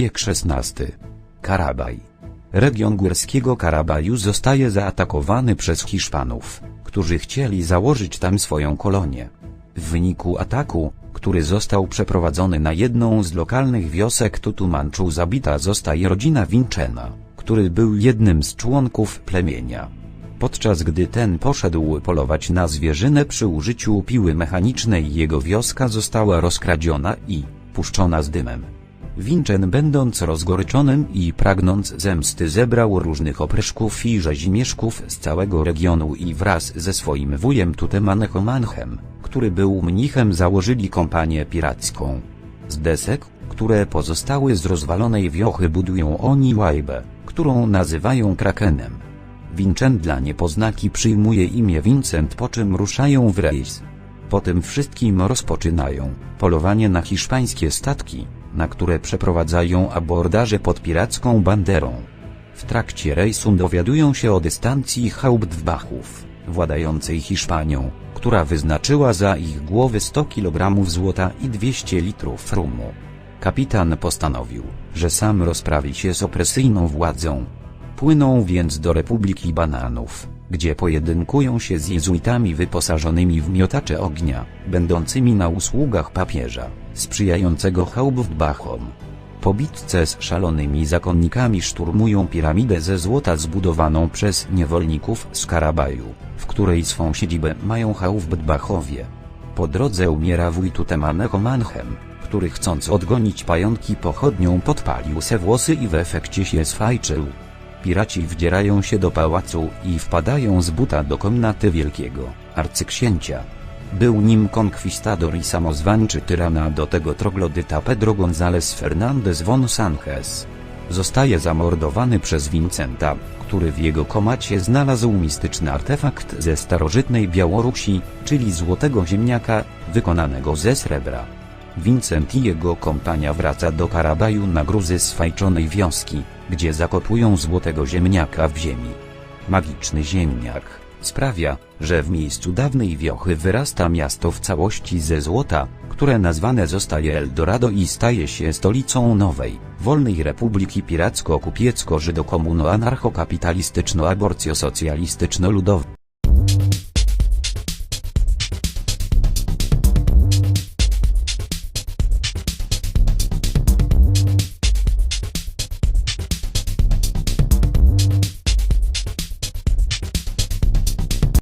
wiek XVI. Karabaj. Region górskiego Karabaju zostaje zaatakowany przez Hiszpanów, którzy chcieli założyć tam swoją kolonię. W wyniku ataku, który został przeprowadzony na jedną z lokalnych wiosek Tutumanczu zabita zostaje rodzina Winczena, który był jednym z członków plemienia. Podczas gdy ten poszedł polować na zwierzynę przy użyciu piły mechanicznej jego wioska została rozkradziona i puszczona z dymem. Winczen będąc rozgoryczonym i pragnąc zemsty zebrał różnych opryszków i rzezimieszków z całego regionu i wraz ze swoim wujem Tutemanechomanchem, który był mnichem założyli kompanię piracką. Z desek, które pozostały z rozwalonej wiochy budują oni łajbę, którą nazywają krakenem. Winczen dla niepoznaki przyjmuje imię Vincent po czym ruszają w rejs. Po tym wszystkim rozpoczynają polowanie na hiszpańskie statki, na które przeprowadzają abordaże pod piracką banderą. W trakcie rejsu dowiadują się o dystancji Hauptwachów, władającej Hiszpanią, która wyznaczyła za ich głowy 100 kg złota i 200 litrów rumu. Kapitan postanowił, że sam rozprawi się z opresyjną władzą. Płyną więc do Republiki Bananów, gdzie pojedynkują się z jezuitami wyposażonymi w miotacze ognia, będącymi na usługach papieża, sprzyjającego Hauptbachom. Po bitce z szalonymi zakonnikami szturmują piramidę ze złota zbudowaną przez niewolników z Karabaju, w której swą siedzibę mają Hauptbachowie. Po drodze umiera wuj Tutemanego Manchem, który chcąc odgonić pająki pochodnią podpalił se włosy i w efekcie się sfajczył. Piraci wdzierają się do pałacu i wpadają z buta do komnaty wielkiego arcyksięcia. Był nim konkwistador i samozwańczy tyrana do tego troglodyta Pedro González Fernández von Sanchez. Zostaje zamordowany przez Vincenta, który w jego komacie znalazł mistyczny artefakt ze starożytnej Białorusi, czyli złotego ziemniaka, wykonanego ze srebra. Vincent i jego kompania wraca do Karabaju na gruzy sfajczonej wioski, gdzie zakopują złotego ziemniaka w ziemi. Magiczny ziemniak sprawia, że w miejscu dawnej wiochy wyrasta miasto w całości ze złota, które nazwane zostaje Eldorado i staje się stolicą nowej, wolnej republiki piracko-kupiecko-żydokomuno-anarcho-kapitalistyczno-aborcjo-socjalistyczno-ludowej.